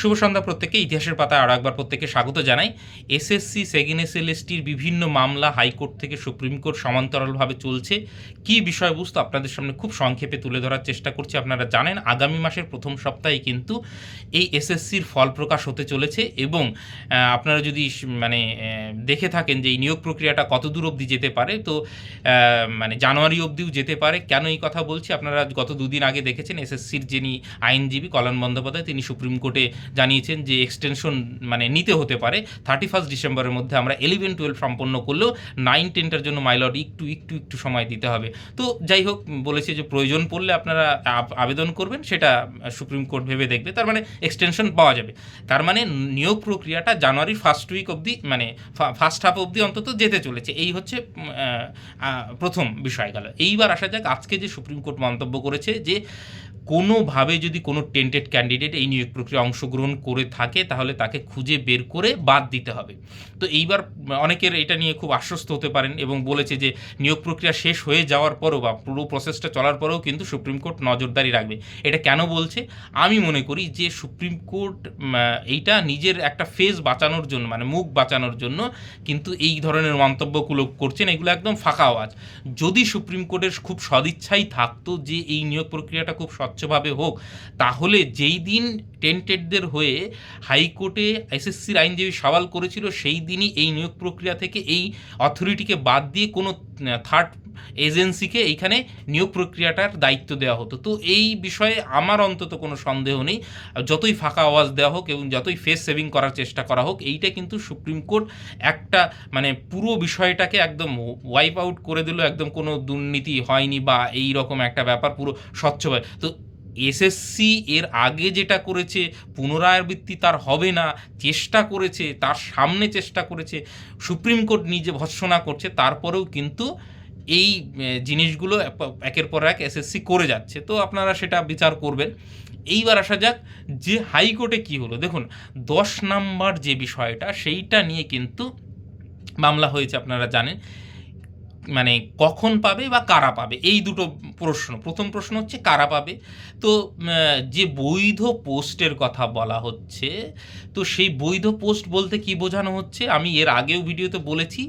শুভ সন্ধ্যা প্রত্যেককে। ইতিহাসের পাতায় আরও একবার প্রত্যেককে স্বাগত জানাই। এসএসসি, সেকেন্ড এসএলএসটির বিভিন্ন মামলা হাইকোর্ট থেকে সুপ্রিম কোর্ট সমান্তরালভাবে চলছে। কি বিষয়বস্তু আপনাদের সামনে খুব সংক্ষেপে তুলে ধরার চেষ্টা করছি আপনারা জানেন, আগামী মাসের প্রথম সপ্তাহে কিন্তু এই এসএসসির ফল প্রকাশ হতে চলেছে এবং আপনারা যদি মানে দেখে থাকেন যে এই নিয়োগ প্রক্রিয়াটা কত দূর অবধি যেতে পারে, তো মানে জানুয়ারি অবধিও যেতে পারে। কেন এই কথা বলছি? আপনারা গত দুদিন আগে দেখেছেন এসএসসির যিনি আইনজীবী কল্যাণ বন্দ্যোপাধ্যায়, তিনি সুপ্রিম কোর্টে জানিয়েছেন যে এক্সটেনশন মানে নিতে হতে পারে। থার্টি ফার্স্ট ডিসেম্বরের মধ্যে আমরা ইলেভেন টুয়েলভ সম্পন্ন করলেও নাইন টেনটার জন্য মাইলট একটু একটু একটু সময় দিতে হবে। তো যাই হোক, বলেছে যে প্রয়োজন পড়লে আপনারা আবেদন করবেন, সেটা সুপ্রিম কোর্ট ভেবে দেখবে। তার মানে এক্সটেনশন পাওয়া যাবে। তার মানে নিয়োগ প্রক্রিয়াটা জানুয়ারির ফার্স্ট উইক অবধি মানে ফার্স্ট হাফ অবধি অন্তত যেতে চলেছে। এই হচ্ছে প্রথম বিষয় গেল। এইবার আসা যাক, আজকে যে সুপ্রিম কোর্ট মন্তব্য করেছে যে কোনোভাবে যদি কোনো টেন্টেড ক্যান্ডিডেট এই নিয়োগ প্রক্রিয়া অংশগ্রহণ করে থাকে, তাহলে তাকে খুঁজে বের করে বাদ দিতে হবে। তো এইবার অনেকের এটা নিয়ে খুব আশ্বস্ত হতে পারেন এবং বলেছে যে, নিয়োগ প্রক্রিয়া শেষ হয়ে যাওয়ার পরও বা পুরো প্রসেসটা চলার পরেও কিন্তু সুপ্রিম কোর্ট নজরদারি রাখবে। এটা কেন বলছে? আমি মনে করি যে, সুপ্রিম কোর্ট এইটা নিজের একটা ফেস বাঁচানোর জন্য মানে মুখ বাঁচানোর জন্য কিন্তু এই ধরনের মন্তব্যগুলো করছেন, এগুলো একদম ফাঁকা আওয়াজ। যদি সুপ্রিম কোর্টের খুব সদিচ্ছাই থাকতো যে, এই নিয়োগ প্রক্রিয়াটা খুব স্বচ্ছভাবে হোক, তাহলে যেই দিন টেন্টেডদের হয়ে হাইকোর্টে এসএসসির আইনজীবী সওয়াল করেছিল, সেই দিনই এই নিয়োগ প্রক্রিয়া থেকে এই অথরিটিকে বাদ দিয়ে কোনো থার্ড এজেন্সিকে এইখানে নিয়োগ প্রক্রিয়াটার দায়িত্ব দেওয়া হতো। তো এই বিষয়ে আমার অন্তত কোনো সন্দেহ নেই। যতই ফাঁকা আওয়াজ দেওয়া হোক এবং যতই ফেস সেভিং করার চেষ্টা করা হোক, এইটা কিন্তু সুপ্রিম কোর্ট একটা মানে পুরো বিষয়টাকে একদম ওয়াইপ আউট করে দিল, একদম কোনো দুর্নীতি হয়নি বা এই রকম একটা ব্যাপার পুরো স্বচ্ছভাবে তো এসএসসি এর আগে যেটা করেছে পুনরাবৃত্তি তার হবে না, চেষ্টা করেছে, তার সামনে চেষ্টা করেছে, সুপ্রিম কোর্ট নিজে ভৎসনা করছে, তারপরেও কিন্তু এই জিনিসগুলো একের পর এক এসএসসি করে যাচ্ছে। তো আপনারা সেটা বিচার করবেন। এইবার আসা যাক যে হাইকোর্টে কি হলো। দেখুন, দশ নাম্বার যে বিষয়টা, সেইটা নিয়ে কিন্তু মামলা হয়েছে, আপনারা জানেন। মানে কখন পাবে বা কারা পাবে? এই দুটো প্রশ্ন। প্রথম প্রশ্ন হচ্ছে, কারা পাবে? তো যে বৈধ পোস্টের কথা বলা হচ্ছে, তো সেই বৈধ পোস্ট বলতে কি বোঝানো হচ্ছে? আমি এর আগেও ভিডিওতে বলেছি,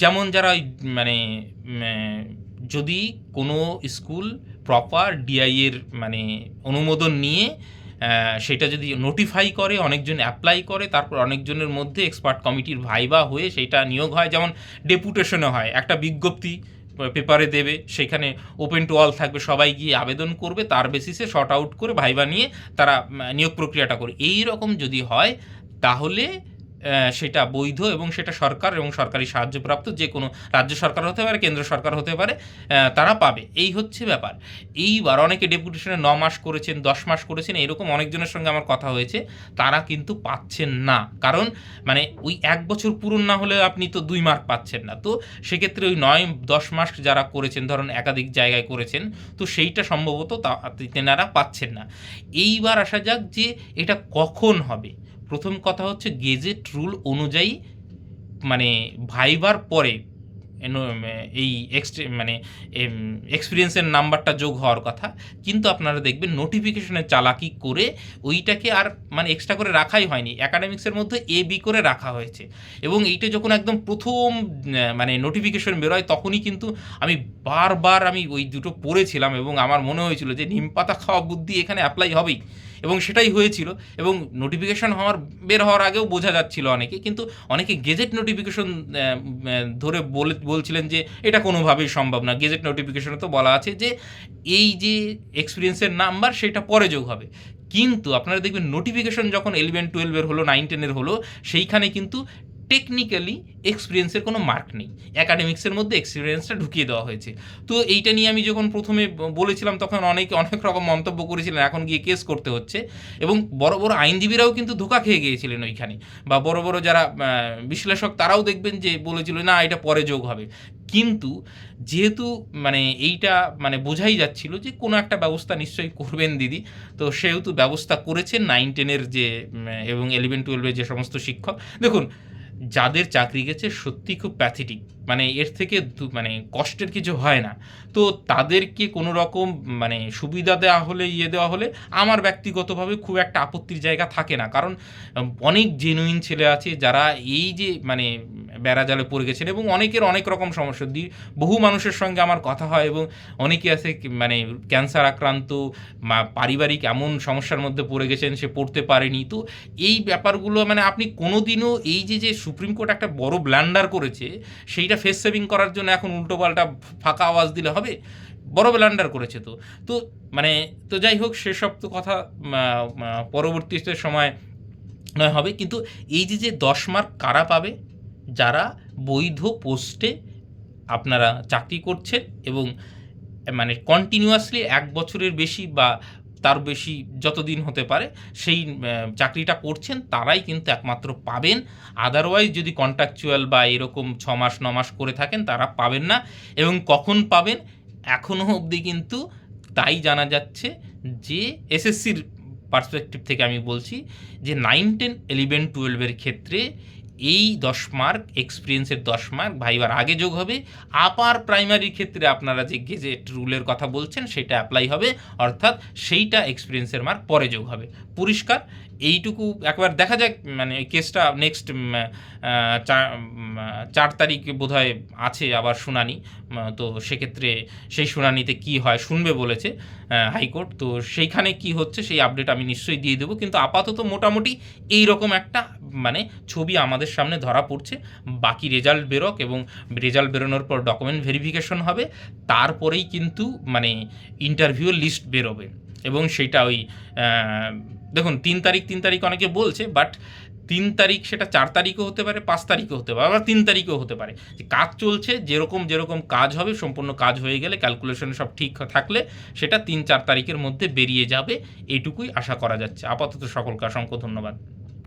যেমন যারা মানে যদি কোনো স্কুল প্রপার ডিআইয়ের মানে অনুমোদন নিয়ে সেটা যদি নোটিফাই করে, অনেকজন অ্যাপ্লাই করে, তারপর অনেকজনের মধ্যে এক্সপার্ট কমিটির ভাইবা হয়ে সেটা নিয়োগ হয়। যেমন ডেপুটেশনে হয়, একটা বিজ্ঞপ্তি পেপারে দেবে, সেখানে ওপেন টু অল থাকবে, সবাই গিয়ে আবেদন করবে, তার বেসিসে শর্ট আউট করে ভাইবা নিয়ে তারা নিয়োগ প্রক্রিয়াটা করে। এই রকম যদি হয়, তাহলে সেটা বৈধ এবং সেটা সরকার এবং সরকারি সাহায্যপ্রাপ্ত যে কোনো রাজ্য সরকার হতে পারে, কেন্দ্র সরকার হতে পারে তারা পাবে। এই হচ্ছে ব্যাপার। এইবার অনেকে ডেপুটেশনে ন মাস করেছেন, দশ মাস করেছেন, এরকম অনেকজনের সঙ্গে আমার কথা হয়েছে। তারা কিন্তু পাচ্ছেন না। কারণ মানে ওই এক বছর পূরণ না হলে আপনি তো দুই মার্ক পাচ্ছেন না। তো সেক্ষেত্রে ওই নয়, দশ মাস যারা করেছেন, ধরুন একাধিক জায়গায় করেছেন, তো সেইটা সম্ভবত তেনারা পাচ্ছেন না। এইবার আসা যাক যে এটা কখন হবে। প্রথম কথা হচ্ছে গেজেট রুল অনুযায়ী মানে ভাইবার পরে এই মানে এক্সপিরিয়েন্সের নাম্বারটা যোগ হওয়ার কথা। কিন্তু আপনারা দেখবেন নোটিফিকেশনে চালাকি করে ওইটাকে আর মানে এক্সট্রা করে রাখাই হয়নি। অ্যাকাডেমিক্সের মধ্যে এ বি করে রাখা হয়েছে। এবং এইটা যখন একদম প্রথম মানে নোটিফিকেশন বেরোয়, তখনই কিন্তু আমি বারবার আমি ওই দুটো পড়েছিলাম এবং আমার মনে হয়েছিল যে নিমপাতা খাওয়া বুদ্ধি এখানে অ্যাপ্লাই হবেই। এবং সেটাই হয়েছিল এবং নোটিফিকেশন হওয়ার, বের হওয়ার আগেও বোঝা যাচ্ছিল অনেকে, কিন্তু অনেকে গেজেট নোটিফিকেশন ধরে বলে, বলছিলেন যে এটা কোনোভাবেই সম্ভব না। গেজেট নোটিফিকেশনে তো বলা আছে যে এই যে এক্সপিরিয়েন্সের নাম্বার সেটা পরে যোগ হবে। কিন্তু আপনারা দেখবেন নোটিফিকেশন যখন ইলেভেন টুয়েলভের হলো নাইন টেনের হলো, সেইখানে কিন্তু টেকনিক্যালি এক্সপিরিয়েন্সের কোনো মার্ক নেই। অ্যাকাডেমিক্সের মধ্যে এক্সপিরিয়েন্সটা ঢুকিয়ে দেওয়া হয়েছে। তো এইটা নিয়ে আমি যখন প্রথমে বলেছিলাম, তখন অনেকে, অনেক রকম মন্তব্য করেছিলেন, এখন গিয়ে কেস করতে হচ্ছে। এবং বড় বড় আইনজীবীরাও কিন্তু ধোকা খেয়ে গিয়েছিলেন ওইখানে। বা বড় বড় যারা বিশ্লেষক, তারাও দেখবেন যে বলেছিল, না, এটা পরে যোগ হবে। কিন্তু যেহেতু মানে এইটা মানে বোঝাই যাচ্ছিল যে কোনো একটা ব্যবস্থা নিশ্চয়ই করবেন দিদি। তো সেহেতু ব্যবস্থা করেছেন নাইন টেনের যে এবং ইলেভেন টুয়েলভের যে সমস্ত শিক্ষক। দেখুন যাদের চাকরি গেছে সত্যি খুব প্যাথেটিক মানে এর থেকে মানে কষ্টের কিছু হয় না। তো তাদেরকে কোনো রকম মানে সুবিধা দেওয়া হলে ইয়ে দেওয়া হলে আমার ব্যক্তিগতভাবে খুব একটা আপত্তির জায়গা থাকে না। কারণ, অনেক জেনুইন ছেলে আছে যারা এই যে মানে বেড়াজালে পড়ে গেছেন এবং অনেকের অনেক রকম সমস্যা। দি, বহু মানুষের সঙ্গে আমার কথা হয় এবং অনেকে আছে মানে ক্যান্সার আক্রান্ত পারিবারিক এমন সমস্যার মধ্যে পড়ে গেছেন, সে পড়তে পারেনি। তো এই ব্যাপারগুলো মানে আপনি কোনোদিনও এই যে যে সুপ্রিম কোর্ট একটা বড় ব্ল্যান্ডার করেছে, সেইটা ফেস সেভিং করার জন্য এখন উল্টোপাল্টা ফাঁকা আওয়াজ দিলে হবে? বড় ব্ল্যান্ডার করেছে তো। তো মানে তো যাই হোক, সেসব তো কথা পরবর্তীতে সময় নয় হবে। কিন্তু এই যে যে দশ মার্ক কারা পাবে? যারা বৈধ পোস্টে আপনারা চাকরি করছেন এবং মানে কন্টিনিউয়াসলি এক বছরের বেশি বা তার বেশি যতদিন হতে পারে সেই চাকরিটা করছেন, তারাই কিন্তু একমাত্র পাবেন। আদারওয়াইজ যদি কন্ট্রাকচুয়াল বা এরকম ছ মাস, ন মাস করে থাকেন, তারা পাবেন না এবং কখন পাবেন? এখনও অবধি কিন্তু তাই জানা যাচ্ছে যে এসএসসির পার্সপেক্টিভ থেকে আমি বলছি যে নাইন টেন ইলেভেন টুয়েলভের ক্ষেত্রে এই দশ মার্ক এক্সপিরিয়েন্সের দশ মার্ক ভাইবার আগে যোগ হবে। আপার প্রাইমারির ক্ষেত্রে আপনারা যে গেজেট রুলের কথা বলছেন, সেটা অ্যাপ্লাই হবে। অর্থাৎ সেইটা এক্সপিরিয়েন্সের মার্ক পরে যোগ হবে। পরিষ্কার এইটুকু একবার দেখা যাক মানে কেসটা নেক্সট চার তারিখ বোধহয় আছে আবার শুনানি। তো সেক্ষেত্রে সেই শুনানিতে কি হয় শুনবে বলেছে হাইকোর্ট। তো সেইখানে কি হচ্ছে সেই আপডেট আমি নিশ্চয়ই দিয়ে দেবো। কিন্তু আপাতত মোটামুটি এই রকম একটা মানে ছবি আমাদের সামনে ধরা পড়ছে। বাকি রেজাল্ট বেরোক এবং রেজাল্ট বেরোনোর পর ডকুমেন্ট ভেরিফিকেশন হবে। তারপরেই কিন্তু মানে ইন্টারভিউ লিস্ট বেরোবে এবং সেটা ওই দেখুন তিন তারিখ তিন তারিখ অনেকে বলছে বাট তিন তারিখ সেটা চার তারিখও হতে পারে, পাঁচ তারিখও হতে পারে, আবার তিন তারিখও হতে পারে। যে কাজ চলছে, যেরকম যেরকম কাজ হবে, সম্পূর্ণ কাজ হয়ে গেলে ক্যালকুলেশন সব ঠিক থাকলে সেটা তিন চার তারিখের মধ্যে বেরিয়ে যাবে। এটুকুই আশা করা যাচ্ছে। আপাতত সকলকে অসংখ্য ধন্যবাদ।